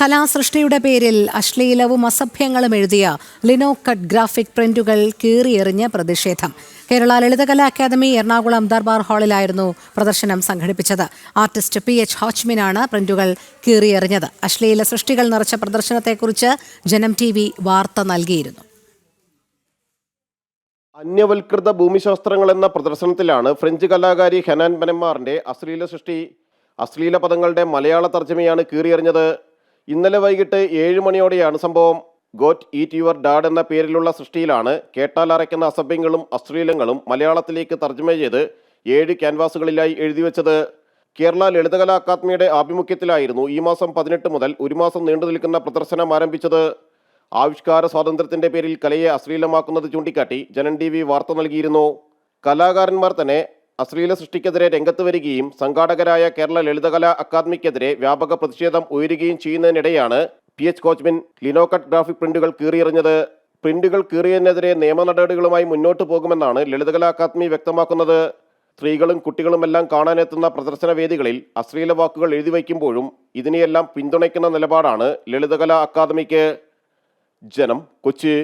കലാസൃഷ്ടിയുടെ പേരിൽ അശ്ലീലവും അസഭ്യങ്ങളും എഴുതിയ ലിനോ കട്ട് ഗ്രാഫിക് പ്രിന്റുകൾ കീറിയെറിഞ്ഞ് പ്രതിഷേധം. കേരള ലളിതകലാ അക്കാദമി എറണാകുളം ദർബാർ ഹാളിലായിരുന്നു പ്രദർശനം സംഘടിപ്പിച്ചത്. ആർട്ടിസ്റ്റ് പി എച്ച് ഹോച്ച്മിനാണ് പ്രിന്റുകൾ കീറിയെറിഞ്ഞത്. അശ്ലീല സൃഷ്ടികൾ നിറച്ച പ്രദർശനത്തെക്കുറിച്ച് ജനം ടി വാർത്ത നൽകിയിരുന്നു. അന്യവൽകൃത ഭൂമിശാസ്ത്രങ്ങൾ എന്ന പ്രദർശനത്തിലാണ് ഫ്രഞ്ച് കലാകാരി ഹെനാൻ ബെനമാറിന്റെ അശ്ലീല സൃഷ്ടി അശ്ലീല പദങ്ങളുടെ മലയാള തർജമയാണ് കീറിയെറിഞ്ഞത്. ഇന്നലെ വൈകിട്ട് ഏഴ് മണിയോടെയാണ് സംഭവം. ഗോറ്റ് ഈറ്റ് യുവർ ഡാഡ് എന്ന പേരിലുള്ള സൃഷ്ടിയിലാണ് കേട്ടാൽ അറയ്ക്കുന്ന അസഭ്യങ്ങളും അശ്ലീലങ്ങളും മലയാളത്തിലേക്ക് തർജമ ചെയ്ത് ഏഴ് ക്യാൻവാസുകളിലായി എഴുതിവെച്ചത് കേരള ലളിതകലാ അക്കാദമിയുടെ ആഭിമുഖ്യത്തിലായിരുന്നു ഈ മാസം പതിനെട്ട് മുതൽ ഒരു മാസം നീണ്ടു നിൽക്കുന്ന പ്രദർശനം ആരംഭിച്ചത്. ആവിഷ്കാര സ്വാതന്ത്ര്യത്തിന്റെ പേരിൽ കലയെ അശ്ലീലമാക്കുന്നത് ചൂണ്ടിക്കാട്ടി ജനൻ ടി വി വാർത്ത നൽകിയിരുന്നു. കലാകാരന്മാർ തന്നെ അശ്ലീല സൃഷ്ടിക്കെതിരെ രംഗത്ത് വരികയും സംഘാടകരായ കേരള ലളിതകലാ അക്കാദമിക്കെതിരെ വ്യാപക പ്രതിഷേധം ഉയരുകയും ചെയ്യുന്നതിനിടെയാണ് പി എച്ച് കോച്ച്മിൻ ലിനോകട്ട് ഗ്രാഫിക് പ്രിന്റുകൾ കീറിയെറിഞ്ഞത്. പ്രിന്റുകൾ കീറിയതിനെതിരെ നിയമ നടപടികളുമായി മുന്നോട്ട് പോകുമെന്നാണ് ലളിതകലാ അക്കാദമി വ്യക്തമാക്കുന്നത്. സ്ത്രീകളും കുട്ടികളുമെല്ലാം കാണാനെത്തുന്ന പ്രദർശന വേദികളിൽ അശ്ലീല വാക്കുകൾ എഴുതി വയ്ക്കുമ്പോഴും ഇതിനെയെല്ലാം പിന്തുണയ്ക്കുന്ന നിലപാടാണ് ലളിതകലാ അക്കാദമിക്ക്. ജനം കൊച്ചി.